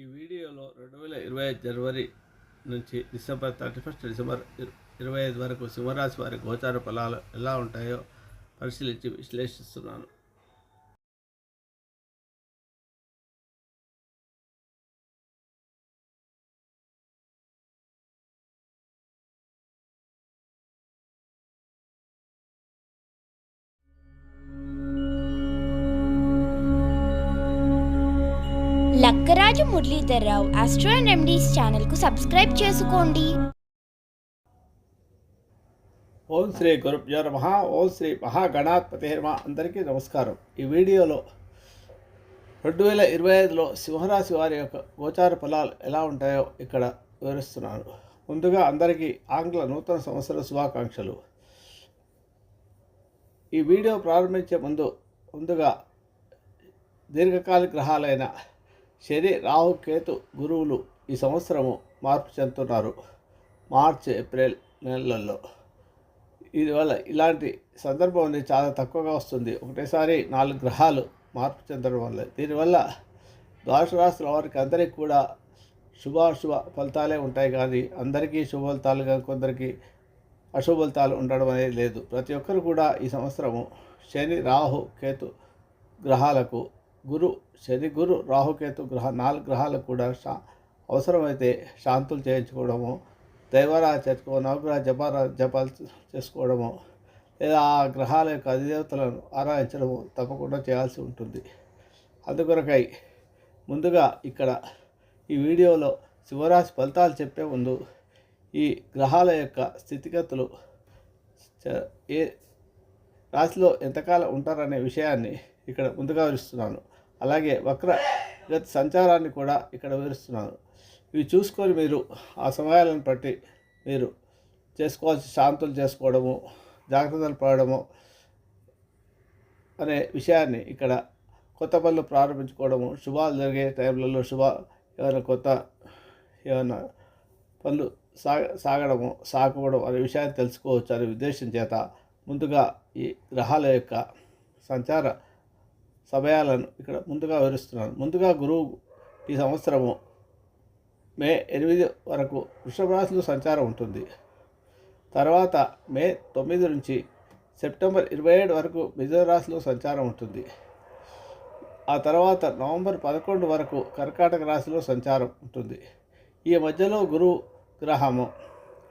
ఈ వీడియోలో రెండు వేల ఇరవై ఐదు జనవరి నుంచి డిసెంబర్ థర్టీ ఫస్ట్ డిసెంబర్ ఇరవై ఐదు వరకు సింహరాశి వారి గోచార ఫలాలు ఎలా ఉంటాయో పరిశీలించి విశ్లేషిస్తున్నాను. మురళీధర్రావు ఆస్ట్రో అండ్ రెమెడీస్ ఛానల్కు సబ్స్క్రైబ్ చేసుకోండి. ఓం శ్రీ గురుభ్యో నమ. ఓం శ్రీ మహాగణాధిపతి నమ. అందరికీ నమస్కారం. ఈ వీడియోలో రెండు వేల ఇరవై ఐదులో సింహరాశి వారి యొక్క గోచార ఫలాలు ఎలా ఉంటాయో ఇక్కడ వివరిస్తున్నాను. ముందుగా అందరికీ ఆంగ్ల నూతన సంవత్సర శుభాకాంక్షలు. ఈ వీడియో ప్రారంభించే ముందు ముందుగా దీర్ఘకాలిక గ్రహాలైన శని రాహు కేతు గురువులు ఈ సంవత్సరము మార్పు చెందుతున్నారు. మార్చ్ ఏప్రిల్ నెలల్లో. దీనివల్ల ఇలాంటి సందర్భం అనేది చాలా తక్కువగా వస్తుంది. ఒకటేసారి నాలుగు గ్రహాలు మార్పు చెందడం వల్ల. దీనివల్ల ద్వాదశ రాశుల వారికి అందరికీ కూడా శుభాశుభ ఫలితాలే ఉంటాయి. కానీ అందరికీ శుభ ఫలితాలు కానీ కొందరికి అశుభ ఫలితాలు ఉండడం అనేది లేదు. ప్రతి ఒక్కరు కూడా ఈ సంవత్సరము శని రాహు కేతు గ్రహాలకు గురు శని గురు రాహుకేతు గ్రహ నాలుగు గ్రహాలకు కూడా శా అవసరమైతే శాంతులు చేయించుకోవడము దైవరా చేసుకో నవగ్రహ జపారా జపాలు చేసుకోవడము లేదా ఆ గ్రహాల యొక్క అధిదేవతలను ఆరాధించడము తప్పకుండా చేయాల్సి ఉంటుంది. అందుకొరకై ముందుగా ఇక్కడ ఈ వీడియోలో శివరాశి ఫలితాలు చెప్పే ముందు ఈ గ్రహాల యొక్క స్థితిగతులు ఏ రాశిలో ఎంతకాలం ఉంటారనే విషయాన్ని ఇక్కడ ముందుగా వివరిస్తున్నాను. అలాగే వక్ర గతి సంచారాన్ని కూడా ఇక్కడ వివరిస్తున్నాను ఇవి చూసుకొని మీరు ఆ సమయాలను బట్టి మీరు చేసుకోవాల్సిన శాంతులు చేసుకోవడము జాగ్రత్తలు పడడము అనే విషయాన్ని ఇక్కడ కొత్త పనులు ప్రారంభించుకోవడము శుభాలు జరిగే టైంలలో శుభ ఏమైనా కొత్త ఏమైనా పనులు సాగ సాగడము సాగడం అనే విషయాన్ని తెలుసుకోవచ్చు అనే ఉద్దేశం చేత ముందుగా ఈ గ్రహాల యొక్క సంచార సమయాలను ఇక్కడ ముందుగా వివరిస్తున్నాను. ముందుగా గురువు ఈ సంవత్సరము మే ఎనిమిది వరకు వృషభ రాశిలో సంచారం ఉంటుంది. తర్వాత మే తొమ్మిది నుంచి సెప్టెంబర్ ఇరవై ఏడు వరకు మిథున రాశిలో సంచారం ఉంటుంది. ఆ తర్వాత నవంబర్ పదకొండు వరకు కర్కాటక రాశిలో సంచారం ఉంటుంది. ఈ మధ్యలో గురు గ్రహము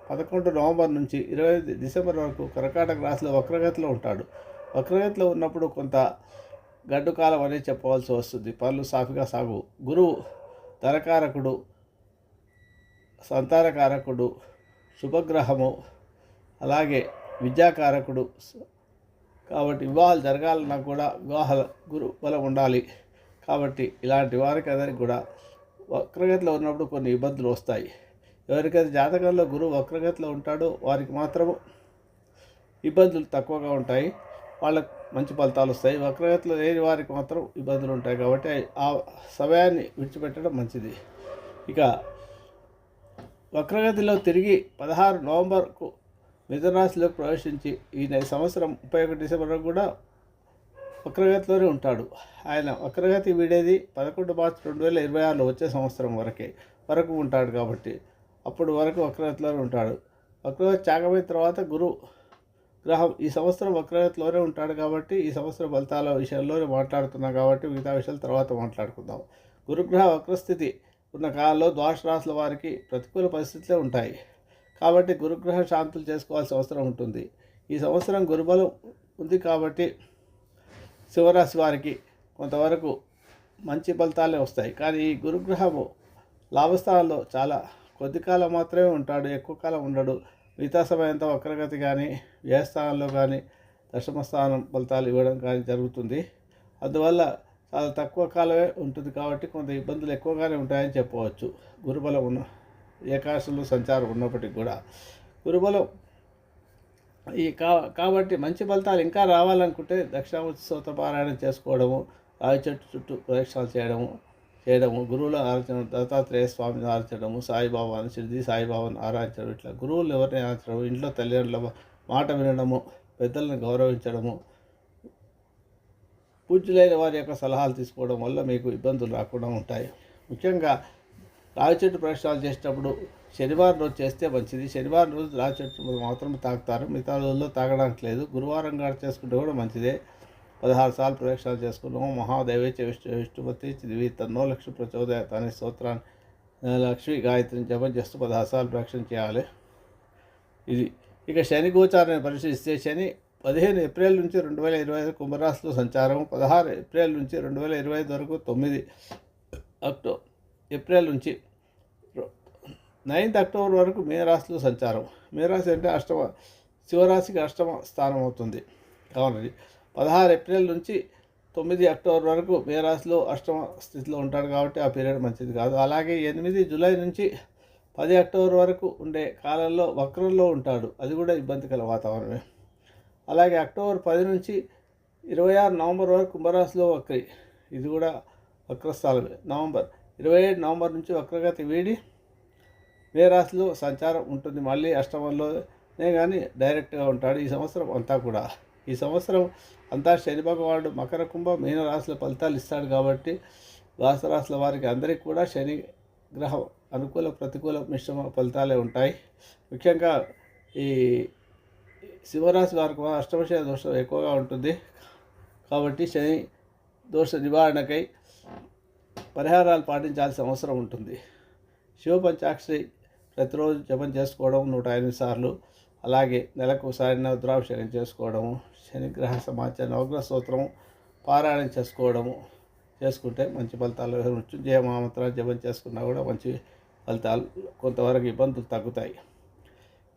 పదకొండు నవంబర్ నుంచి ఇరవై డిసెంబర్ వరకు కర్కాటక రాశిలో వక్రగతిలో ఉంటాడు. వక్రగతిలో ఉన్నప్పుడు కొంత గడ్డు కాలం చెప్పవలసి వస్తుంది. పనులు సాఫీగా సాగు. గురువు ధనకారకుడు సంతానకారకుడు శుభగ్రహము అలాగే విద్యాకారకుడు. కాబట్టి వివాహాలు జరగాలన్నా కూడా వివాహాల గురు బలం ఉండాలి. కాబట్టి ఇలాంటి వారికి అందరికి కూడా వక్రగతిలో ఉన్నప్పుడు కొన్ని ఇబ్బందులు వస్తాయి. ఎవరికైతే జాతకంలో గురువు వక్రగతిలో ఉంటాడో వారికి మాత్రము ఇబ్బందులు తక్కువగా ఉంటాయి. వాళ్ళకు మంచి ఫలితాలు వస్తాయి. వక్రగతిలో లేని వారికి మాత్రం ఇబ్బందులు ఉంటాయి కాబట్టి ఆ సమయాన్ని విడిచిపెట్టడం మంచిది. ఇక వక్రగతిలో తిరిగి పదహారు నవంబర్కు మిథునరాశిలోకి ప్రవేశించి ఈ నెల సంవత్సరం ముప్పై ఒకటి డిసెంబర్ వరకు కూడా వక్రగతిలోనే ఉంటాడు. ఆయన వక్రగతి వీడేది పదకొండు మార్చి రెండు వేల ఇరవై ఆరులో వచ్చే సంవత్సరం వరకే వరకు ఉంటాడు కాబట్టి అప్పుడు వరకు వక్రగతిలోనే ఉంటాడు. వక్రగతి త్యాగమైన తర్వాత గురు గ్రహం ఈ సంవత్సరం వక్రగతిలోనే ఉంటాడు కాబట్టి ఈ సంవత్సరం ఫలితాల విషయంలోనే మాట్లాడుతున్నాం కాబట్టి మిగతా విషయాలు తర్వాత మాట్లాడుకుందాం. గురుగ్రహ వక్రస్థితి ఉన్న కాలంలో ద్వాదశ రాశుల వారికి ప్రతికూల పరిస్థితులే ఉంటాయి. కాబట్టి గురుగ్రహ శాంతులు చేసుకోవాల్సిన అవసరం ఉంటుంది. ఈ సంవత్సరం గురుబలం ఉంది కాబట్టి శివరాశి వారికి కొంతవరకు మంచి ఫలితాలే వస్తాయి. కానీ ఈ గురుగ్రహము లాభస్థానంలో చాలా కొద్ది కాలం మాత్రమే ఉంటాడు ఎక్కువ కాలం ఉండడు. మిగతా వక్రగతి కానీ వ్యయస్థానంలో కానీ దశమ స్థానం ఫలితాలు ఇవ్వడం కానీ జరుగుతుంది. అందువల్ల చాలా తక్కువ కాలమే ఉంటుంది కాబట్టి కొంత ఇబ్బందులు ఎక్కువగానే ఉంటాయని చెప్పవచ్చు. గురుబలం ఉన్న ఏకాశంలో సంచారం ఉన్నప్పటికి కూడా. గురుబలం ఈ కా కాబట్టి మంచి ఫలితాలు ఇంకా రావాలనుకుంటే దక్షిణామూర్తి స్తోత్ర పారాయణం చేసుకోవడము రావి చెట్టు చుట్టూ ప్రదక్షిణాలు చేయడము చేయడము గురువుల ఆరాధన దత్తాత్రేయ స్వామిని ఆరాధించడము సాయిబాబాను షిరిడి సాయిబాబాను ఆరాధించడం ఇట్లా గురువులు ఎవరిని ఆరాధించడం ఇంట్లో తల్లిదండ్రుల మాట వినడము పెద్దలను గౌరవించడము పూజ్యులైన వారి యొక్క సలహాలు తీసుకోవడం వల్ల మీకు ఇబ్బందులు రాకుండా ఉంటాయి. ముఖ్యంగా రావి చెట్టు ప్రక్షాళన చేసేటప్పుడు శనివారం రోజు చేస్తే మంచిది. శనివారం రోజు రావి చెట్టు మాత్రం తాగుతారు. మిగతా రోజుల్లో తాగడానికి లేదు. గురువారం గారు చేసుకుంటే కూడా మంచిదే. పదహారు సార్లు ప్రవేశాలు చేసుకున్నాము. మహాదేవి విష్ణు విష్ణుమతి దివి తన్నో లక్ష్మి ప్రచోదయత అనే స్తోత్రాన్ని లక్ష్మి గాయత్రిని జపం చేస్తూ పదహారు సార్లు ప్రవేశం చేయాలి. ఇది ఇక శని గోచారాన్ని పరిశీలిస్తే శని పదిహేను ఏప్రిల్ నుంచి రెండు వేల ఇరవై ఐదు కుంభరాశిలో సంచారం పదహారు ఏప్రిల్ నుంచి రెండు వేల ఇరవై ఐదు వరకు తొమ్మిది అక్టో ఏప్రిల్ నుంచి నైన్త్ అక్టోబర్ వరకు మీనరాశిలో సంచారం. మీనరాశి అంటే అష్టమ శివరాశికి అష్టమ స్థానం అవుతుంది. కావునది పదహారు ఏప్రిల్ నుంచి తొమ్మిది అక్టోబర్ వరకు మేరాశిలో అష్టమ స్థితిలో ఉంటాడు కాబట్టి ఆ పీరియడ్ మంచిది కాదు. అలాగే ఎనిమిది జూలై నుంచి పది అక్టోబర్ వరకు ఉండే కాలంలో వక్రంలో ఉంటాడు. అది కూడా ఇబ్బందికర వాతావరణమే. అలాగే అక్టోబర్ పది నుంచి ఇరవై ఆరు నవంబర్ వరకు కుంభరాశిలో వక్రి. ఇది కూడా వక్రస్థానమే నవంబర్ ఇరవై ఏడు నవంబర్ నుంచి వక్రగతి వీడి మేరాశిలో సంచారం ఉంటుంది. మళ్ళీ అష్టమంలోనే కానీ డైరెక్ట్గా ఉంటాడు ఈ సంవత్సరం అంతా కూడా. ఈ సంవత్సరం అంతా శని భగవానుడు మకర కుంభ మీనరాశుల ఫలితాలు ఇస్తాడు కాబట్టి ద్వాస వారికి అందరికీ కూడా శని గ్రహం అనుకూల ప్రతికూల మిశ్రమ ఫలితాలే ఉంటాయి. ముఖ్యంగా ఈ శివరాశి వారికి మా దోషం ఎక్కువగా ఉంటుంది. కాబట్టి శని దోష నివారణకై పరిహారాలు పాటించాల్సిన అవసరం ఉంటుంది. శివ పంచాక్షరి ప్రతిరోజు జపం చేసుకోవడం నూట ఎనిమిది సార్లు. అలాగే నెలకు ఒకసారి నవద్రాభిషేకం చేసుకోవడము శనిగ్రహ సమాచారం నవగ్రహ సూత్రం పారాయణం చేసుకోవడము చేసుకుంటే మంచి ఫలితాలు మృత్యుంజయ మహామంత్రాలు జపం చేసుకున్నా కూడా మంచి ఫలితాలు కొంతవరకు ఇబ్బందులు తగ్గుతాయి.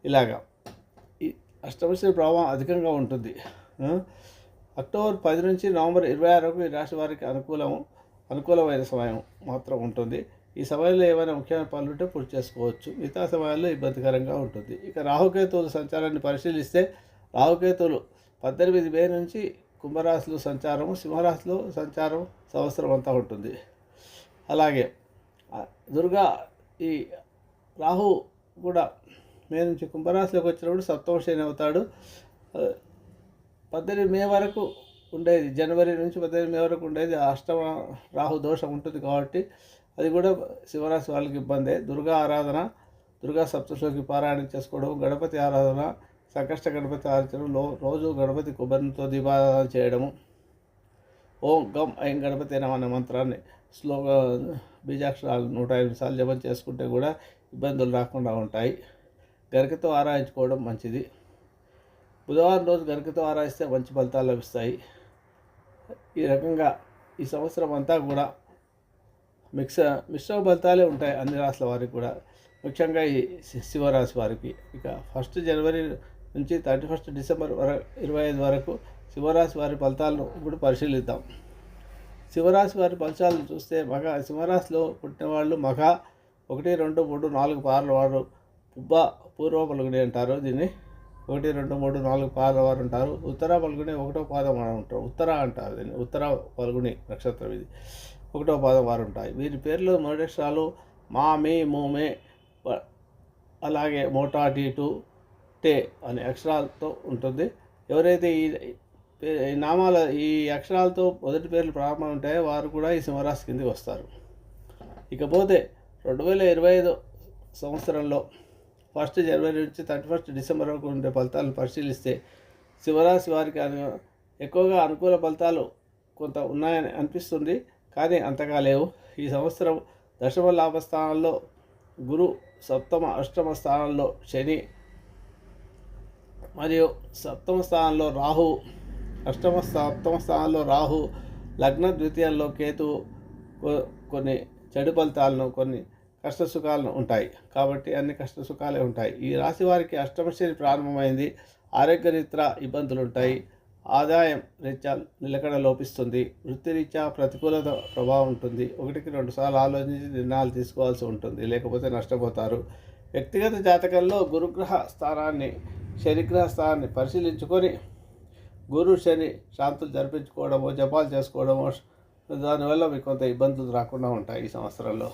ఇలాగా ఈ అష్టమశ్రీ ప్రభావం అధికంగా ఉంటుంది. అక్టోబర్ పది నుంచి నవంబర్ ఇరవై ఆరు వరకు ఈ రాశి వారికి అనుకూలము అనుకూలమైన సమయం మాత్రం ఉంటుంది. ఈ సమయంలో ఏమైనా ముఖ్యమైన పనులు ఉంటే పూర్తి చేసుకోవచ్చు. మిగతా సమయాల్లో ఇబ్బందికరంగా ఉంటుంది. ఇక రాహుకేతువుల సంచారాన్ని పరిశీలిస్తే రాహుకేతువులు పద్దెనిమిది మే నుంచి కుంభరాశిలో సంచారము సింహరాశిలో సంచారం సంవత్సరం అంతా ఉంటుంది. అలాగే దుర్గా ఈ రాహు కూడా మే నుంచి కుంభరాశిలోకి వచ్చినప్పుడు సప్తమశని అవుతాడు. పద్దెనిమిది మే వరకు ఉండేది జనవరి నుంచి పద్దెనిమిది మే వరకు ఉండేది అష్టమ రాహు దోషం ఉంటుంది కాబట్టి అది కూడా శివరాశి వాళ్ళకి ఇబ్బందే. దుర్గా ఆరాధన దుర్గా సప్తశ్లోకి పారాయణం చేసుకోవడం గణపతి ఆరాధన సంకష్ట గణపతి ఆరాధన లో రోజు గణపతి కొబ్బరితో దీపారాధన చేయడము. ఓం గం ఐం గణపతి నమ అనే మంత్రాన్ని శ్లోక బీజాక్షరాలు నూట ఎనిమిది సార్లు జపం చేసుకుంటే కూడా ఇబ్బందులు రాకుండా ఉంటాయి. గరికతో ఆరాయించుకోవడం మంచిది. బుధవారం రోజు గరికతో ఆరాయిస్తే మంచి ఫలితాలు లభిస్తాయి. ఈ రకంగా ఈ సంవత్సరం అంతా కూడా మిక్స మిశ్రమ ఫలితాలే ఉంటాయి అన్ని రాసుల వారికి కూడా. ముఖ్యంగా ఈ శివరాశి వారికి. ఇక ఫస్ట్ జనవరి నుంచి థర్టీ ఫస్ట్ డిసెంబర్ వరకు ఇరవై ఐదు వరకు శివరాశి వారి ఫలితాలను ఇప్పుడు పరిశీలిద్దాం. శివరాశి వారి ఫలితాలను చూస్తే మగ సింహరాశిలో పుట్టిన వాళ్ళు మగ ఒకటి రెండు మూడు నాలుగు పార్ల వారు పుబ్బ పూర్వ పలుగుని అంటారు దీన్ని. ఒకటి రెండు మూడు నాలుగు పాదాల వారు ఉంటారు ఉత్తర పలుగుని ఒకటో పాదం అని ఉంటారు ఉత్తర అంటారు దీన్ని. ఉత్తర పలుగుని నక్షత్రం ఇది. ఒకటో పాదం వారు ఉంటాయి వీరి పేర్లు మొదటి అక్షరాలు మా మీ మోమే అలాగే మోటా టీటు టే అనే అక్షరాలతో ఉంటుంది. ఎవరైతే ఈ ఈ నామాల ఈ అక్షరాలతో మొదటి పేర్లు ప్రారంభం ఉంటాయో వారు కూడా ఈ సింహరాశి కిందకి వస్తారు. ఇకపోతే రెండు వేల ఇరవై ఐదు సంవత్సరంలో ఫస్ట్ జనవరి నుంచి థర్టీ ఫస్ట్ డిసెంబర్ వరకు ఉండే ఫలితాలను పరిశీలిస్తే శివరాశి వారికి అను ఎక్కువగా అనుకూల ఫలితాలు కొంత ఉన్నాయని అనిపిస్తుంది. కానీ అంతగా లేవు. ఈ సంవత్సరం దశమ లాభ గురు సప్తమ అష్టమ స్థానంలో శని మరియు సప్తమ స్థానంలో రాహు అష్టమ సప్తమ స్థానంలో రాహు లగ్న ద్వితీయంలో కేతు కొన్ని చెడు ఫలితాలను కొన్ని కష్ట సుఖాలను ఉంటాయి. కాబట్టి అన్ని కష్ట సుఖాలే ఉంటాయి. ఈ రాశి వారికి అష్టమ శని ప్రారంభమైంది. ఆరోగ్యరీత్యా ఇబ్బందులు ఉంటాయి ఆదాయం రీత్యా నిలకడ లోపిస్తుంది. వృత్తిరీత్యా ప్రతికూలత ప్రభావం ఉంటుంది. ఒకటికి రెండు సార్లు ఆలోచించి నిర్ణయాలు తీసుకోవాల్సి ఉంటుంది. లేకపోతే నష్టపోతారు. వ్యక్తిగత జాతకంలో గురుగ్రహ స్థానాన్ని శనిగ్రహ స్థానాన్ని పరిశీలించుకొని గురు శని శాంతులు జరిపించుకోవడమో జపాలు చేసుకోవడమో దానివల్ల మీకు కొంత ఇబ్బందులు రాకుండా ఉంటాయి ఈ సంవత్సరంలో.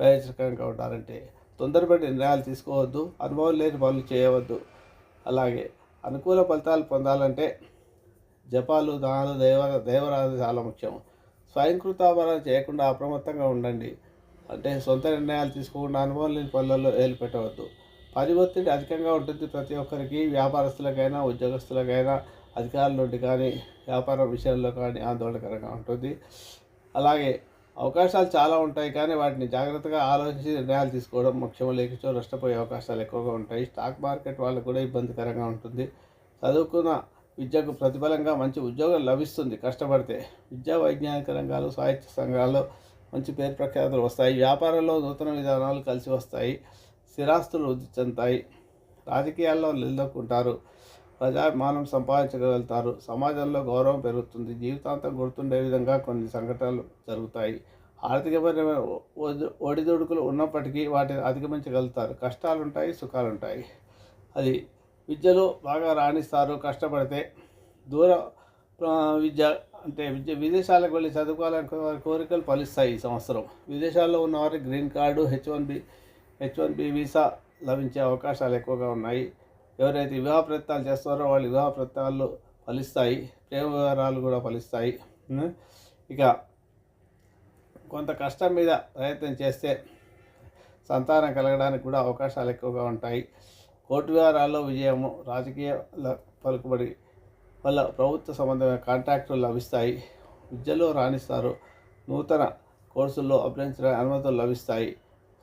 ప్రయోజనకరంగా ఉంటారంటే తొందరపడి నిర్ణయాలు తీసుకోవద్దు. అనుభవం లేని పనులు చేయవద్దు. అలాగే అనుకూల ఫలితాలు పొందాలంటే జపాలు దానాలు దేవ దేవరాధన చాలా ముఖ్యం. స్వయంకృతాపరాలు చేయకుండా అప్రమత్తంగా ఉండండి. అంటే సొంత నిర్ణయాలు తీసుకోకుండా అనుభవం లేని పనులలో వేలు పెట్టవద్దు. పని ఒత్తిడి అధికంగా ఉంటుంది ప్రతి ఒక్కరికి. వ్యాపారస్తులకైనా ఉద్యోగస్తులకైనా అధికారుల నుండి కానీ వ్యాపార విషయంలో కానీ ఆందోళనకరంగా ఉంటుంది. అలాగే అవకాశాలు చాలా ఉంటాయి కానీ వాటిని జాగ్రత్తగా ఆలోచించి నిర్ణయాలు తీసుకోవడం ముఖ్యం లేకపోతే నష్టపోయే అవకాశాలు ఎక్కువగా ఉంటాయి. స్టాక్ మార్కెట్ వాళ్ళకు కూడా ఇబ్బందికరంగా ఉంటుంది. చదువుకున్న విద్యకు ప్రతిఫలంగా మంచి ఉద్యోగం లభిస్తుంది. కష్టపడితే విద్యా వైజ్ఞానిక రంగాలు సాహిత్య సంఘాల్లో మంచి పేరు ప్రఖ్యాతులు వస్తాయి. వ్యాపారంలో నూతన విధానాలు కలిసి వస్తాయి. స్థిరాస్తులు వృద్ధి చెందుతాయి. రాజకీయాల్లో నిలదొక్కుంటారు. ప్రజాభిమానం సంపాదించగలుగుతారు. సమాజంలో గౌరవం పెరుగుతుంది. జీవితాంతం గుర్తుండే విధంగా కొన్ని సంఘటనలు జరుగుతాయి. ఆర్థికపరమైన ఒడిదుడుకులు ఉన్నప్పటికీ వాటిని అధిగమించగలుగుతారు. కష్టాలు ఉంటాయి సుఖాలు ఉంటాయి అది విద్యలో బాగా రాణిస్తారు కష్టపడితే దూర విద్య అంటే విద్య విదేశాలకు వెళ్ళి చదువుకోవాలనుకున్న వారి కోరికలు ఫలిస్తాయి ఈ సంవత్సరం. విదేశాల్లో ఉన్న వారికి green card H one B H one B visa లభించే అవకాశాలు ఎక్కువగా ఉన్నాయి. ఎవరైతే వివాహ ప్రయత్నాలు చేస్తారో వాళ్ళు వివాహ ప్రయత్నాలు ఫలిస్తాయి ప్రేమ వివరాలు కూడా ఫలిస్తాయి. ఇక కొంత కష్టం మీద ప్రయత్నం చేస్తే సంతానం కలగడానికి కూడా అవకాశాలు ఎక్కువగా ఉంటాయి. కోర్టు వ్యవహారాల్లో విజయము రాజకీయ పలుకుబడి వల్ల ప్రభుత్వ సంబంధమైన కాంట్రాక్టులు లభిస్తాయి. విద్యలో రాణిస్తారు. నూతన కోర్సుల్లో అభ్యర్థించిన అనుమతులు లభిస్తాయి.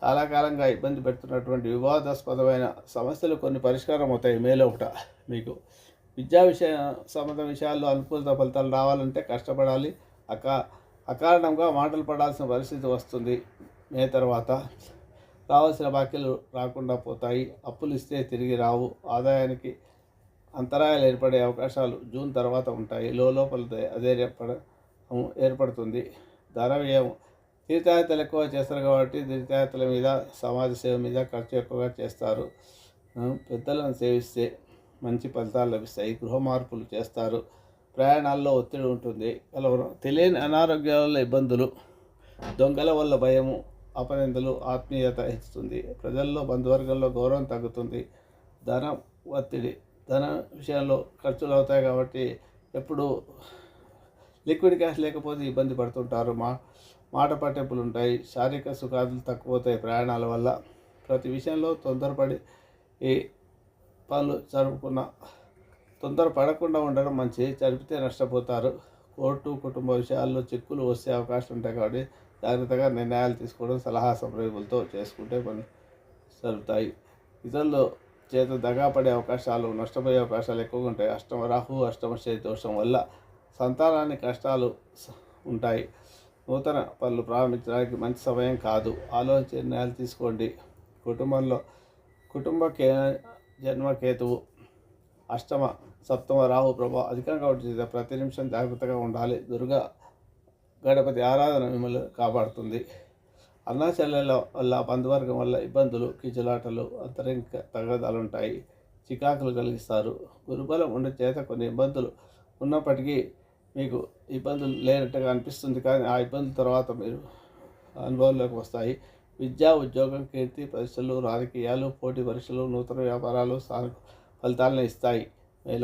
చాలా కాలంగా ఇబ్బంది పెడుతున్నటువంటి వివాదాస్పదమైన సమస్యలు కొన్ని పరిష్కారం అవుతాయి. మేలోపట మీకు. విద్యా విషయ సంబంధ విషయాల్లో అనుకూలత ఫలితాలు రావాలంటే కష్టపడాలి. అకా అకారణంగా మాటలు పడాల్సిన పరిస్థితి వస్తుంది. మే తర్వాత రావాల్సిన బాకీలు రాకుండా పోతాయి. అప్పులు ఇస్తే తిరిగి రావు. ఆదాయానికి అంతరాయాలు ఏర్పడే అవకాశాలు జూన్ తర్వాత ఉంటాయి. లోపల అదే ఏర్పడ ఏర్పడుతుంది. ధర వ్యయం తీర్థయాత్రలు ఎక్కువ చేస్తారు కాబట్టి తీర్థయాత్రల మీద సమాజ సేవ మీద ఖర్చు ఎక్కువగా చేస్తారు. పెద్దలను సేవిస్తే మంచి ఫలితాలు లభిస్తాయి. గృహ మార్పులు చేస్తారు. ప్రయాణాల్లో ఒత్తిడి ఉంటుంది. కలవరం తెలియని అనారోగ్యాల వల్ల ఇబ్బందులు దొంగల వల్ల భయము అపనిందలు ఆత్మీయత హెచ్చుతుంది ప్రజల్లో బంధువర్గంలో గౌరవం తగ్గుతుంది. ధన ఒత్తిడి ధన విషయంలో ఖర్చులు అవుతాయి కాబట్టి ఎప్పుడు లిక్విడ్ క్యాష్ లేకపోతే ఇబ్బంది పడుతుంటారు. మా మాట పట్టింపులు ఉంటాయి శారీరక సుఖాదులు తక్కువతాయి ప్రయాణాల వల్ల. ప్రతి విషయంలో తొందరపడి ఈ పనులు జరుపుకున్న తొందర పడకుండా ఉండడం మంచిది. జరిపితే నష్టపోతారు. కోర్టు కుటుంబ విషయాల్లో చిక్కులు వస్తే అవకాశం ఉంటాయి కాబట్టి జాగ్రత్తగా నిర్ణయాలు తీసుకోవడం సలహా సంప్రదింపులతో చేసుకుంటే పని జరుగుతాయి. ఇతరులు చేత దగాపడే అవకాశాలు నష్టపోయే అవకాశాలు ఎక్కువగా ఉంటాయి. అష్టమ రాహు అష్టమ శని దోషం వల్ల సంతానానికి కష్టాలు ఉంటాయి. నూతన పనులు ప్రారంభించడానికి మంచి సమయం కాదు. ఆలోచించి నిర్ణయాలు తీసుకోండి. కుటుంబంలో కుటుంబ కే జన్మకేతువు అష్టమ సప్తమ రాహు ప్రభావం అధికంగా ఉంటుంది. ప్రతి నిమిషం జాగ్రత్తగా ఉండాలి. దుర్గా గణపతి ఆరాధన మిమ్మల్ని కాపాడుతుంది. అన్నా వల్ల బంధువర్గం వల్ల ఇబ్బందులు కిచులాటలు అంతరింక తగదాలు ఉంటాయి చికాకులు కలిగిస్తారు. గురుబలం ఉండే చేత కొన్ని ఇబ్బందులు ఉన్నప్పటికీ మీకు ఇబ్బందులు లేనట్టుగా అనిపిస్తుంది కానీ ఆ ఇబ్బందుల తర్వాత మీరు అనుభవంలోకి వస్తాయి. విద్య ఉద్యోగం కీర్తి పరీక్షలు రాజకీయాలు పోటీ పరీక్షలు నూతన వ్యాపారాలు స్థాన ఫలితాలను ఇస్తాయి. మీ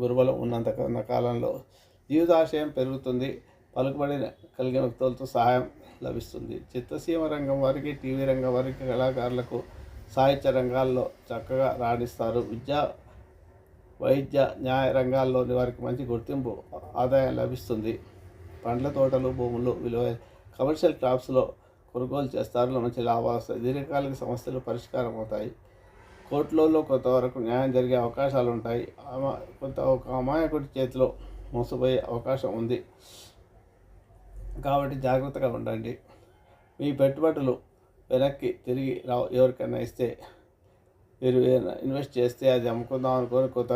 గురుబలం ఉన్నంత కాలంలో జీవితాశయం పెరుగుతుంది. పలుకుబడిన కలిగిన వ్యక్తులతో సహాయం లభిస్తుంది. చిత్తసీమ రంగం వారికి టీవీ రంగం వారికి కళాకారులకు సాహిత్య రంగాల్లో చక్కగా రాణిస్తారు. విద్యా వైద్య న్యాయ రంగాల్లోని వారికి మంచి గుర్తింపు ఆదాయం లభిస్తుంది. పండ్ల తోటలు భూములు విలువ కమర్షియల్ క్రాప్స్లో కొనుగోలు చేస్తారు. మంచి లాభాలు వస్తాయి. దీర్ఘకాలిక సమస్యలు పరిష్కారం అవుతాయి. కోర్టులలో కొంతవరకు న్యాయం జరిగే అవకాశాలు ఉంటాయి కొంత ఒక అమాయకుడి చేతిలో మోసపోయే అవకాశం ఉంది. కాబట్టి జాగ్రత్తగా ఉండండి. మీ పెట్టుబడులు వెనక్కి తిరిగి రా ఎవరికైనా ఇస్తే మీరు ఏదైనా ఇన్వెస్ట్ చేస్తే అది అమ్ముకుందాం అనుకొని కొత్త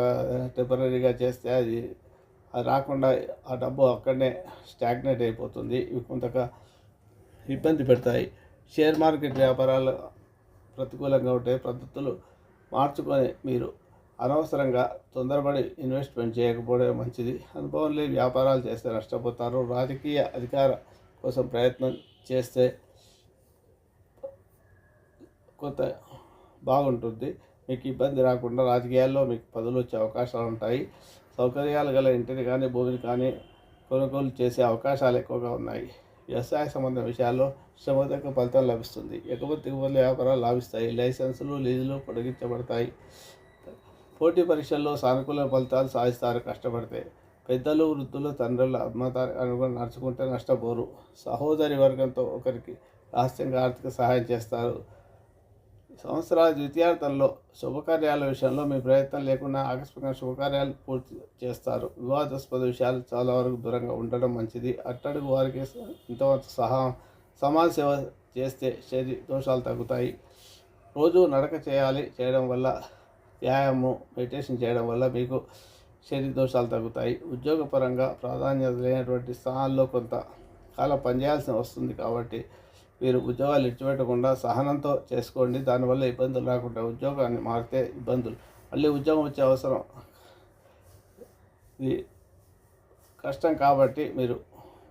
టెంపరీగా చేస్తే అది అది రాకుండా ఆ డబ్బు అక్కడనే స్టాగ్నేట్ అయిపోతుంది. ఇవి కొంతగా ఇబ్బంది పెడతాయి. షేర్ మార్కెట్ వ్యాపారాలు ప్రతికూలంగా ఉంటే పద్ధతులు మార్చుకొని మీరు అనవసరంగా తొందరపడి ఇన్వెస్ట్మెంట్ చేయకపోవడం మంచిది. అనుభవం లేని వ్యాపారాలు చేస్తే నష్టపోతారు. రాజకీయ అధికార కోసం ప్రయత్నం చేస్తే కొంత బాగుంటుంది. మీకు ఇబ్బంది రాకుండా రాజకీయాల్లో మీకు పదవులు వచ్చే అవకాశాలు ఉంటాయి. సౌకర్యాలు గల ఇంటిని కానీ భూమిని కానీ కొనుగోలు చేసే అవకాశాలు ఎక్కువగా ఉన్నాయి. వ్యవసాయ సంబంధ విషయాల్లో శ్రమతక ఫలితం లభిస్తుంది. ఎగుమతి దిగుమతుల వ్యాపారాలు లాభిస్తాయి. లైసెన్సులు లీజులు పొడిగించబడతాయి. పోటీ పరీక్షల్లో సానుకూల ఫలితాలు సాధిస్తారు. కష్టపడితే పెద్దలు వృద్ధులు తండ్రులు అమ్మత అనుగుణ నడుచుకుంటే నష్టపోరు. సహోదరి వర్గంతో ఒకరికి రహస్యంగా ఆర్థిక సహాయం చేస్తారు. సంవత్సరాల ద్వితీయార్థంలో శుభకార్యాల విషయంలో మీ ప్రయత్నం లేకుండా ఆకస్మిక శుభకార్యాలు పూర్తి చేస్తారు. వివాదాస్పద విషయాలు చాలా వరకు దూరంగా ఉండడం మంచిది. అట్టడుగు వారికి ఇంతవరకు సహా సమాజ సేవ చేస్తే శరీర దోషాలు తగ్గుతాయి. రోజు నడక చేయాలి చేయడం వల్ల వ్యాయామం మెడిటేషన్ చేయడం వల్ల మీకు శరీర దోషాలు తగ్గుతాయి. ఉద్యోగపరంగా ప్రాధాన్యత లేనటువంటి స్థానాల్లో కొంత కాలం పనిచేయాల్సి వస్తుంది కాబట్టి మీరు ఉద్యోగాలు ఇచ్చిపెట్టకుండా సహనంతో చేసుకోండి. దానివల్ల ఇబ్బందులు రాకుండా ఉద్యోగాన్ని మారితే ఇబ్బందులు. మళ్ళీ ఉద్యోగం వచ్చే అవసరం. ఇది కష్టం కాబట్టి మీరు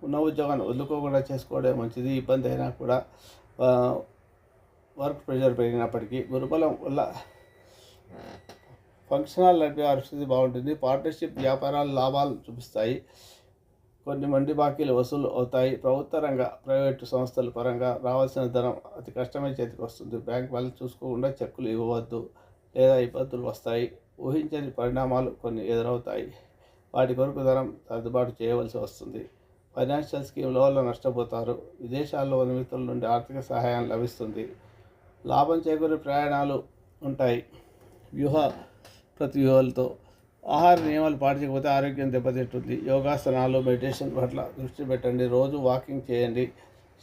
ఉన్న ఉద్యోగాన్ని వదులుకోకుండా చేసుకోవడం మంచిది. ఇబ్బంది అయినా కూడా వర్క్ ప్రెషర్ పెరిగినప్పటికీ గురుబలం వల్ల ఫంక్షనల్ నడిపే పరిస్థితి బాగుంటుంది. పార్ట్నర్షిప్ వ్యాపారాలు లాభాలు చూపిస్తాయి. కొన్ని మండి బాకీలు వసూలు అవుతాయి. ప్రభుత్వ రంగ ప్రైవేటు సంస్థల పరంగా రావాల్సిన ధనం అతి కష్టమైన చేతికి వస్తుంది. బ్యాంక్ వాళ్ళు చూసుకోకుండా చెక్కులు ఇవ్వవద్దు లేదా ఇబ్బందులు వస్తాయి. ఊహించని పరిణామాలు కొన్ని ఎదురవుతాయి. వాటి కొరకు ధనం సర్దుబాటు చేయవలసి వస్తుంది. ఫైనాన్షియల్ స్కీమ్ల వల్ల నష్టపోతారు. విదేశాల్లో ఉన్న మిత్రుల నుండి ఆర్థిక సహాయం లభిస్తుంది. లాభం చేకూరే ప్రయాణాలు ఉంటాయి. వ్యూహ ప్రతివ్యూహాలతో ఆహార నియమాలు పాటించకపోతే ఆరోగ్యం దెబ్బతింటుంది. యోగాసనాలు మెడిటేషన్ పట్ల దృష్టి పెట్టండి. రోజు వాకింగ్ చేయండి.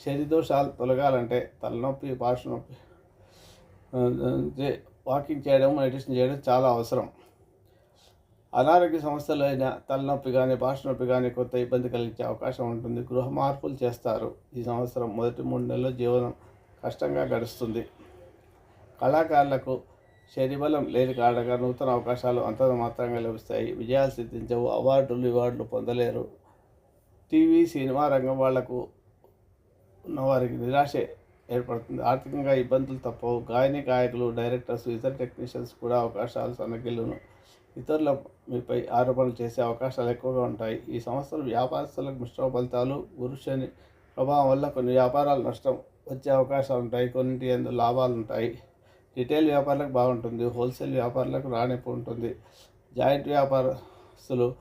శరీర దోషాలు తొలగాలంటే తలనొప్పి పార్ష నొప్పి వాకింగ్ చేయడం మెడిటేషన్ చేయడం చాలా అవసరం. అనారోగ్య సమస్యలు అయినా తలనొప్పి కానీ పార్ష నొప్పి కానీ కొత్త ఇబ్బంది కలిగించే అవకాశం ఉంటుంది. గృహ మార్పులు చేస్తారు. ఈ సంవత్సరం మొదటి మూడు నెలల జీవనం కష్టంగా గడుస్తుంది. కళాకారులకు శరీబలం లేని కారణంగా నూతన అవకాశాలు అంతంత మాత్రంగా లభిస్తాయి. విజయాలు సిద్ధించవు. అవార్డులు రివార్డులు పొందలేరు. టీవీ సినిమా రంగం వాళ్ళకు ఉన్నవారికి నిరాశ ఏర్పడుతుంది. ఆర్థికంగా ఇబ్బందులు తప్పవు. గాయని గాయకులు డైరెక్టర్స్ ఇతర టెక్నీషియన్స్ కూడా అవకాశాలు సన్నగిల్లును. ఇతరుల మీపై ఆరోపణలు చేసే అవకాశాలు ఎక్కువగా ఉంటాయి. ఈ సంవత్సరం వ్యాపారస్తులకు మిశ్రమ ఫలితాలు గురుషని ప్రభావం వల్ల కొన్ని వ్యాపారాలు నష్టం వచ్చే అవకాశాలు ఉంటాయి. కొన్నింటి అందులో లాభాలు ఉంటాయి. రిటైల్ వ్యాపారులకు బాగుంటుంది హోల్సేల్ వ్యాపారులకు రాణింపు ఉంటుంది జాయింట్ వ్యాపారస్తులు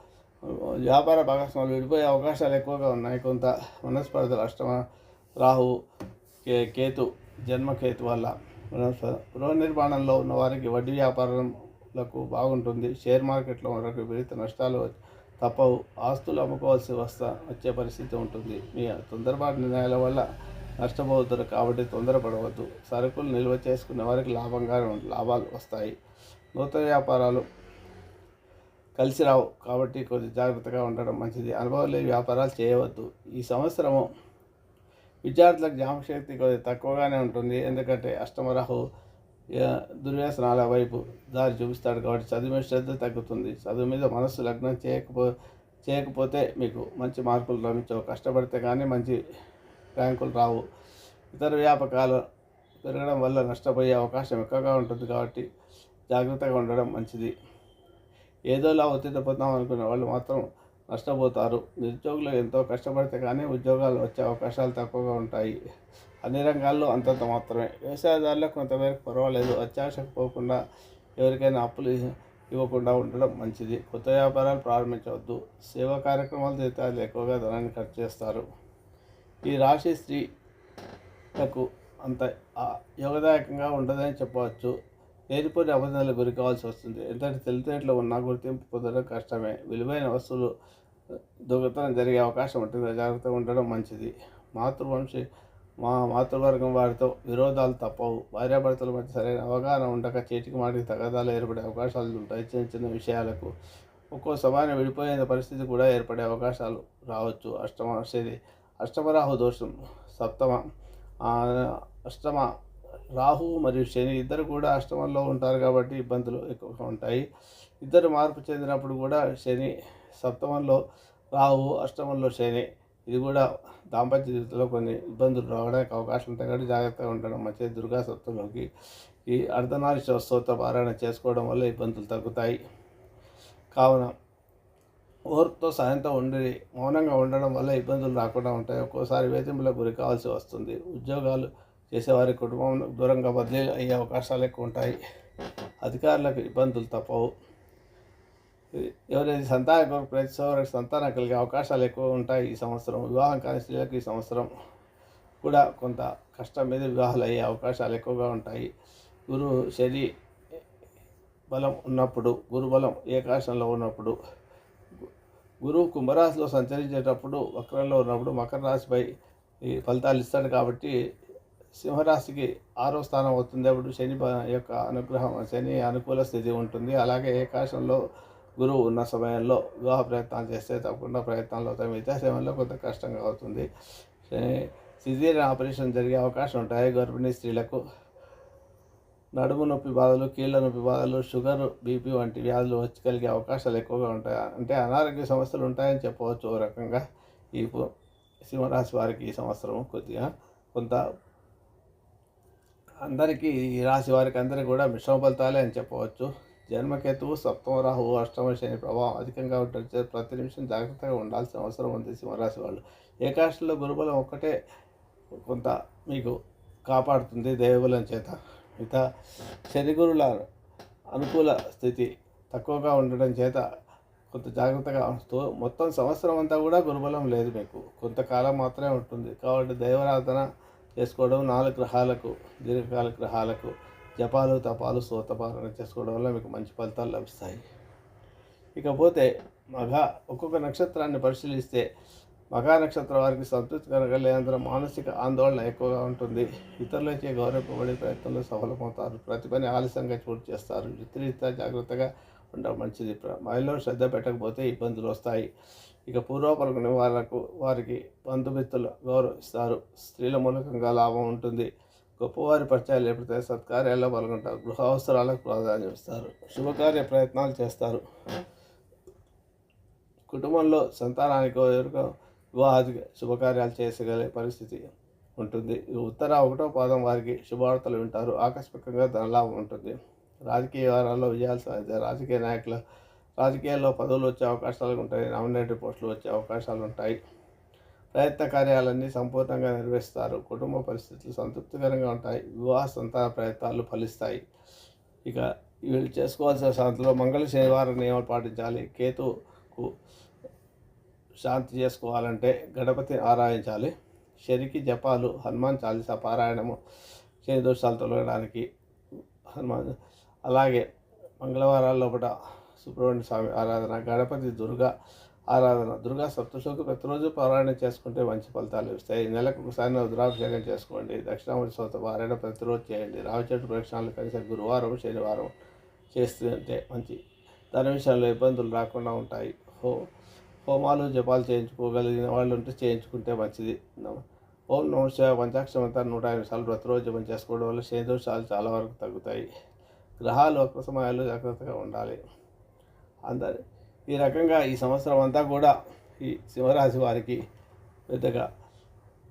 వ్యాపార భాగస్వాములు విడిపోయే అవకాశాలు ఎక్కువగా ఉన్నాయి. కొంత మనస్పర్ధలు అష్టమ రాహు కే కేతు జన్మకేతు వల్ల గృహ నిర్మాణంలో ఉన్న వారికి వడ్డీ వ్యాపారంలకు బాగుంటుంది. షేర్ మార్కెట్లో వారికి విపరీత నష్టాలు తప్పవు. ఆస్తులు అమ్ముకోవాల్సి వస్తా వచ్చే పరిస్థితి ఉంటుంది. మీ తొందరపాటు నిర్ణయాల వల్ల నష్టపోతారు కాబట్టి తొందరపడవద్దు. సరుకులు నిల్వ చేసుకునే వారికి లాభంగా లాభాలు వస్తాయి. నూతన వ్యాపారాలు కలిసి రావు కాబట్టి కొద్ది జాగ్రత్తగా ఉండడం మంచిది. అనుభవం లేని వ్యాపారాలు చేయవద్దు. ఈ సంవత్సరము విద్యార్థులకు జ్ఞాపశక్తి కొద్ది తక్కువగానే ఉంటుంది. ఎందుకంటే అష్టమరాహు దుర్వ్యసనాల వైపు దారి చూపిస్తాడు కాబట్టి చదువు మీద శ్రద్ధ తగ్గుతుంది. చదువు మీద మనస్సు లగ్నం చేయకపో చేయకపోతే మీకు మంచి మార్కులు లభించవు. కష్టపడితే కానీ మంచి ర్యాంకులు రావు. ఇతర వ్యాపకాలు పెరగడం వల్ల నష్టపోయే అవకాశం ఎక్కువగా ఉంటుంది కాబట్టి జాగ్రత్తగా ఉండడం మంచిది. ఏదోలా ఒత్తిడి పొందాం అనుకున్న వాళ్ళు మాత్రం నష్టపోతారు. నిరుద్యోగులు ఎంతో కష్టపడితే కానీ ఉద్యోగాలు వచ్చే అవకాశాలు తక్కువగా ఉంటాయి. అన్ని రంగాల్లో అంతంత మాత్రమే. వ్యవసాయదారులకు కొంతమేరకు పర్వాలేదు. అత్యాశకు పోకుండా ఎవరికైనా అప్పులు ఇవ్వకుండా ఉండడం మంచిది. కొత్త వ్యాపారాలు ప్రారంభించవద్దు. సేవా కార్యక్రమాలు జీతాలు ఎక్కువగా ధనాన్ని ఖర్చు చేస్తారు. ఈ రాశి స్త్రీలకు అంత యోగదాయకంగా ఉండదని చెప్పవచ్చు. లేనిపోయిన అబద్ధాలకు గురి కావాల్సి వస్తుంది. ఎంతటి తెలివితేటలు ఉన్నా గుర్తింపు పొందడం కష్టమే. విలువైన వస్తువులు దొంగతనం జరిగే అవకాశం ఉంటుంది. జాగ్రత్తగా ఉండడం మంచిది. మాతృవంశీ మా మాతృవర్గం వారితో విరోధాలు తప్పవు. భార్యాభర్తల మధ్య సరైన అవగాహన ఉండక చేతికి మాటికి తగాదాలు ఏర్పడే అవకాశాలు ఉంటాయి. చిన్న చిన్న విషయాలకు ఒక్కో సమయాన్ని విడిపోయే పరిస్థితి కూడా ఏర్పడే అవకాశాలు రావచ్చు. అష్టమ అష్టమరాహు దోషం సప్తమ అష్టమ రాహు మరియు శని ఇద్దరు కూడా అష్టమంలో ఉంటారు కాబట్టి ఇబ్బందులు ఎక్కువగా ఉంటాయి. ఇద్దరు మార్పు చెందినప్పుడు కూడా శని సప్తమంలో రాహు అష్టమంలో శని. ఇది కూడా దాంపత్య జీవితంలో కొన్ని ఇబ్బందులు రావడానికి అవకాశం ఉంటాయి కాబట్టి జాగ్రత్తగా ఉండడం మంచిది. దుర్గా సప్తమికి ఈ అర్ధనారీశ్వర స్తోత్ర పారాయణ చేసుకోవడం వల్ల ఇబ్బందులు తగ్గుతాయి. కావున ఓర్పుతో సాయంతో ఉండి మౌనంగా ఉండడం వల్ల ఇబ్బందులు రాకుండా ఉంటాయి. ఒక్కోసారి వేధింపులకు గురి కావాల్సి వస్తుంది. ఉద్యోగాలు చేసేవారి కుటుంబం దూరంగా బదిలీ అయ్యే అవకాశాలు ఎక్కువ ఉంటాయి. అధికారులకు ఇబ్బందులు తప్పవు. ఎవరైతే సంతాన కొరకు ప్రయత్నిస్తారో సంతానం కలిగే అవకాశాలు ఎక్కువ ఉంటాయి. ఈ సంవత్సరం వివాహం కాని స్త్రీలకు ఈ సంవత్సరం కూడా కొంత కష్టం మీద వివాహాలు అయ్యే అవకాశాలు ఎక్కువగా ఉంటాయి. గురువు శని బలం ఉన్నప్పుడు గురుబలం ఏకాశంలో ఉన్నప్పుడు గురువు కుంభరాశిలో సంచరించేటప్పుడు వక్రంలో ఉన్నప్పుడు మకర రాశిపై ఈ ఫలితాలు ఇస్తాడు కాబట్టి సింహరాశికి ఆరో స్థానం అవుతుంది అప్పుడు శని యొక్క అనుగ్రహం శని అనుకూల స్థితి ఉంటుంది. అలాగే ఏకాశంలో గురువు ఉన్న సమయంలో వివాహ ప్రయత్నాలు చేస్తే తప్పకుండా ప్రయత్నాలు అవుతాయి మిగతా సమయంలో కొంత కష్టంగా అవుతుంది. సిజేరియన్ ఆపరేషన్ జరిగే అవకాశం ఉంటాయి. గర్భిణీ స్త్రీలకు నడుము నొప్పి బాధలు కీళ్ళ నొప్పి బాధలు షుగర్ బీపీ వంటి వ్యాధులు వచ్చి కలిగే అవకాశాలు ఎక్కువగా ఉంటాయి. అంటే అనారోగ్య సమస్యలు ఉంటాయని చెప్పవచ్చు ఓ రకంగా. ఈ సింహరాశి వారికి ఈ సంవత్సరం కొద్దిగా కొంత అందరికీ ఈ రాశి వారికి అందరికీ కూడా మిశ్రమ ఫలితాలే అని చెప్పవచ్చు. జన్మకేతువు సప్తమ రాహు అష్టమ శని ప్రభావం అధికంగా ఉంటుంది ప్రతి నిమిషం జాగ్రత్తగా ఉండాల్సిన అవసరం ఉంది సింహరాశి వాళ్ళు. ఏకాశంలో గురుబలం ఒక్కటే కొంత మీకు కాపాడుతుంది దైవబలం చేత. మిగతా శనిగురుల అనుకూల స్థితి తక్కువగా ఉండడం చేత కొంత జాగ్రత్తగా ఉంచుతూ మొత్తం సంవత్సరం అంతా కూడా గురుబలం లేదు మీకు. కొంతకాలం మాత్రమే ఉంటుంది. కాబట్టి దైవారాధన చేసుకోవడం నాలుగు గ్రహాలకు దీర్ఘకాల గ్రహాలకు జపాలు తపాలు సోతపాలన చేసుకోవడం వల్ల మీకు మంచి ఫలితాలు లభిస్తాయి. ఇకపోతే మగ ఒక్కొక్క నక్షత్రాన్ని పరిశీలిస్తే మగా నక్షత్రం వారికి సంతృప్తి కలగలేనంత మానసిక ఆందోళన ఎక్కువగా ఉంటుంది. ఇతరులచే గౌరవింపబడే ప్రయత్నంలో సఫలమవుతారు. ప్రతి పని ఆలస్యంగా చోటు చేస్తారు. వృత్తిరీత్యా జాగ్రత్తగా ఉండడం మంచిది. ప్ర- మహిళలు శ్రద్ధ పెట్టకపోతే ఇబ్బందులు వస్తాయి. ఇక పూర్వపరకుని వాళ్ళకు వారికి బంధుమిత్రులు గౌరవిస్తారు. స్త్రీల మూలకంగా లాభం ఉంటుంది. గొప్పవారి పరిచయాలు ఏర్పడితే సత్కార్యాల్లో పాల్గొంటారు. గృహ అవసరాలకు ప్రాధాన్యం ఇస్తారు. శుభకార్య ప్రయత్నాలు చేస్తారు. కుటుంబంలో సంతానానికి ఎవరికో వివాహాది శుభకార్యాలు చేసగలిగే పరిస్థితి ఉంటుంది. ఇక ఉత్తర ఒకటో పాదం వారికి శుభవార్తలు వింటారు. ఆకస్మికంగా ధనలాభం ఉంటుంది. రాజకీయ వ్యవహారాల్లో విజయాలు సాధించారు రాజకీయ నాయకుల రాజకీయాల్లో పదవులు వచ్చే అవకాశాలు ఉంటాయి. నామినేటెడ్ పోస్టులు వచ్చే అవకాశాలు ఉంటాయి. ప్రయత్న కార్యాలన్నీ సంపూర్ణంగా నిర్వహిస్తారు. కుటుంబ పరిస్థితులు సంతృప్తికరంగా ఉంటాయి. వివాహ సంతాన ప్రయత్నాలు ఫలిస్తాయి. ఇక వీళ్ళు చేసుకోవాల్సిన శాంతిలో మంగళ శనివారం నియమాలు పాటించాలి. కేతుకు శాంతి చేసుకోవాలంటే గణపతిని ఆరాధించాలి. శరికి జపాలు హనుమాన్ చాలీసా పారాయణము శని దోషాలు తొలగడానికి హనుమాన్ అలాగే మంగళవారాల లోపల సుబ్రహ్మణ్య స్వామి ఆరాధన గణపతి దుర్గా ఆరాధన దుర్గా సప్తశోకి ప్రతిరోజు పారాయణం చేసుకుంటే మంచి ఫలితాలు ఇస్తాయి నెలకు ఒకసారి రుద్రాభిషేకం చేసుకోండి. దక్షిణామూర్తి సోత పారాయణ ప్రతిరోజు చేయండి. రావి చెట్టు ప్రదక్షిణాలు కనీసం గురువారం శనివారం చేస్తుంటే మంచి. ధన విషయంలో ఇబ్బందులు రాకుండా ఉంటాయి. హో హోమాలు జపాలు చేయించుకోగలిగిన వాళ్ళు ఉంటే చేయించుకుంటే మంచిది. ఓం నమ శివ పంచాక్షరం అంతా నూట ఎనిమిది సార్లు ప్రతిరోజు జపం చేసుకోవడం వల్ల శని దోషాలు చాలా వరకు తగ్గుతాయి. గ్రహాలు వక్ర సమయాలు జాగ్రత్తగా ఉండాలి. అందరి ఈ రకంగా ఈ సంవత్సరం అంతా కూడా ఈ సింహరాశి వారికి పెద్దగా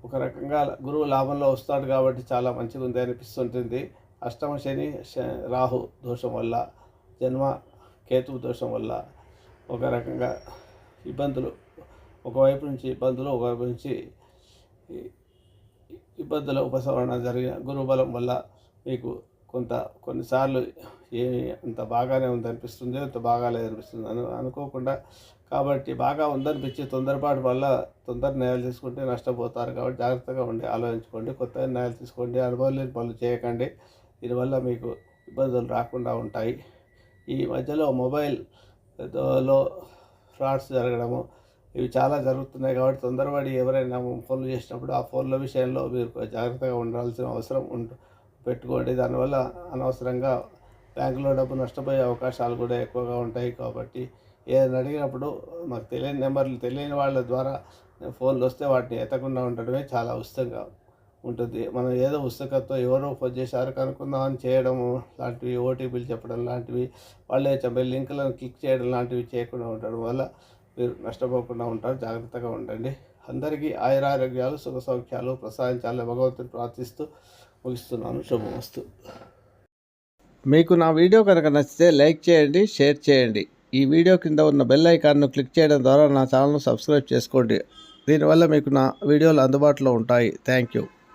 ఒక రకంగా గురువు లాభంలో వస్తాడు కాబట్టి చాలా మంచిగా ఉంది అనిపిస్తుంటుంది. అష్టమ శని శ- రాహు దోషం వల్ల జన్మ కేతు దోషం వల్ల ఒక రకంగా ఇబ్బందులు ఒకవైపు నుంచి ఇబ్బందులు ఒకవైపు నుంచి ఇబ్బందుల ఉపసంహరణ జరిగిన గురుబలం వల్ల మీకు కొంత కొన్నిసార్లు ఏమి అంత బాగానే ఉందనిపిస్తుంది అంత బాగాలేదు అనిపిస్తుంది అని అనుకోకుండా కాబట్టి బాగా ఉందనిపించి తొందరపాటు వల్ల తొందర నిర్ణయాలు తీసుకుంటే నష్టపోతారు కాబట్టి జాగ్రత్తగా ఉండి ఆలోచించుకోండి కొత్త నిర్ణయాలు తీసుకోండి అనుభవం లేని పనులు చేయకండి. దీనివల్ల మీకు ఇబ్బందులు రాకుండా ఉంటాయి. ఈ మధ్యలో మొబైల్లో ఫ్రాడ్స్ జరగడము ఇవి చాలా జరుగుతున్నాయి కాబట్టి తొందరపడి ఎవరైనా ఫోన్లు చేసినప్పుడు ఆ ఫోన్ల విషయంలో మీరు జాగ్రత్తగా ఉండాల్సిన అవసరం ఉంటు పెట్టుకోండి. దానివల్ల అనవసరంగా బ్యాంకులో డబ్బు నష్టపోయే అవకాశాలు కూడా ఎక్కువగా ఉంటాయి కాబట్టి ఏదైనా అడిగినప్పుడు మాకు తెలియని నెంబర్లు తెలియని వాళ్ళ ద్వారా ఫోన్లు వస్తే వాటిని ఎత్తకుండా ఉండడమే చాలా ఉచితంగా ఉంటుంది. మనం ఏదో పుస్తకంతో ఎవరో ఫోన్ చేశారు కనుక్కుందామని చేయడము లాంటివి ఓటీపీలు చెప్పడం లాంటివి వాళ్ళే చెప్పే లింకులను క్లిక్ చేయడం లాంటివి చేయకుండా ఉండడం వల్ల మీరు నష్టపోకుండా ఉంటారు. జాగ్రత్తగా ఉండండి. అందరికీ ఆయురారోగ్యాలు సుఖ సౌఖ్యాలు ప్రసాదించాలని భగవంతుని ప్రార్థిస్తూ ముగిస్తున్నాను. శుభమస్తు. మీకు నా వీడియో కనుక నచ్చితే లైక్ చేయండి షేర్ చేయండి. ఈ వీడియో కింద ఉన్న బెల్ ఐకాన్ను క్లిక్ చేయడం ద్వారా నా ఛానల్ను సబ్స్క్రైబ్ చేసుకోండి. దీనివల్ల మీకు నా వీడియోలు అందుబాటులో ఉంటాయి. Thank you.